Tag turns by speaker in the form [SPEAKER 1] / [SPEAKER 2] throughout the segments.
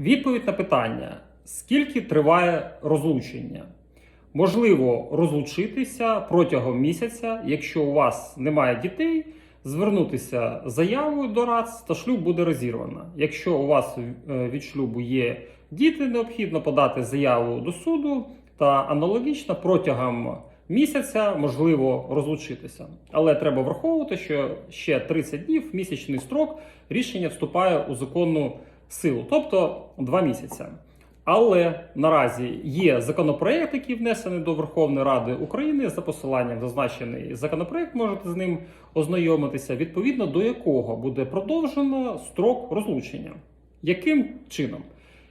[SPEAKER 1] Відповідь на питання: скільки триває розлучення? Можливо розлучитися протягом місяця, якщо у вас немає дітей, звернутися з заявою до РАЦ та шлюб буде розірвано. Якщо у вас е, від шлюбу є діти, необхідно подати заяву до суду та аналогічно протягом місяця можливо розлучитися. Але треба враховувати, що ще 30 днів місячний строк рішення вступає у законну силу, тобто 2 місяці. Але наразі є законопроект, який внесений до Верховної Ради України. За посиланням зазначений законопроект, можете з ним ознайомитися, відповідно до якого буде продовжено строк розлучення. Яким чином?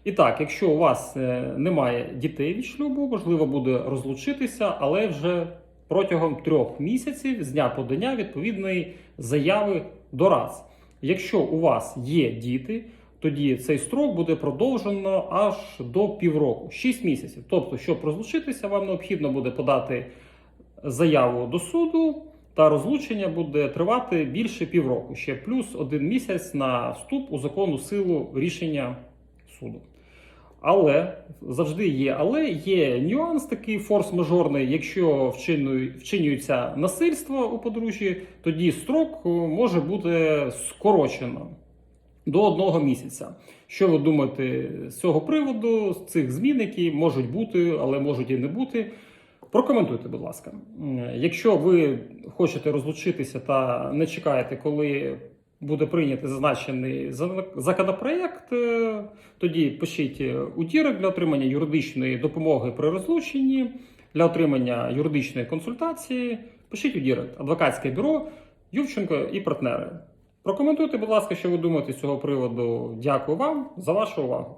[SPEAKER 1] І так, якщо у вас е, немає дітей від шлюбу, можливо буде розлучитися, але вже протягом трьох місяців з дня подання відповідної заяви до РАЦ. Якщо у вас є діти, тоді цей строк буде продовжено аж до півроку, 6 місяців. Тобто, щоб розлучитися, вам необхідно буде подати заяву до суду, та розлучення буде тривати більше півроку, ще плюс один місяць на вступ у законну силу рішення суду. Але завжди є, але є нюанс такий форс-мажорний. Якщо вчинюється насильство у подружжі, тоді строк е, може бути скорочено до одного місяця. Що ви думаєте з цього приводу, з цих змін, які можуть бути, але можуть і не бути? Прокоментуйте, будь ласка. Якщо ви хочете розлучитися та не чекаєте, коли буде прийнятий зазначений за- законопроект, е, тоді пишіть у дірек для отримання юридичної допомоги при розлученні, для отримання юридичної консультації. Пишіть у дірект адвокатське бюро Ювченко і партнери. Прокоментуйте, будь ласка, що ви думаєте з цього приводу. Дякую вам за вашу увагу.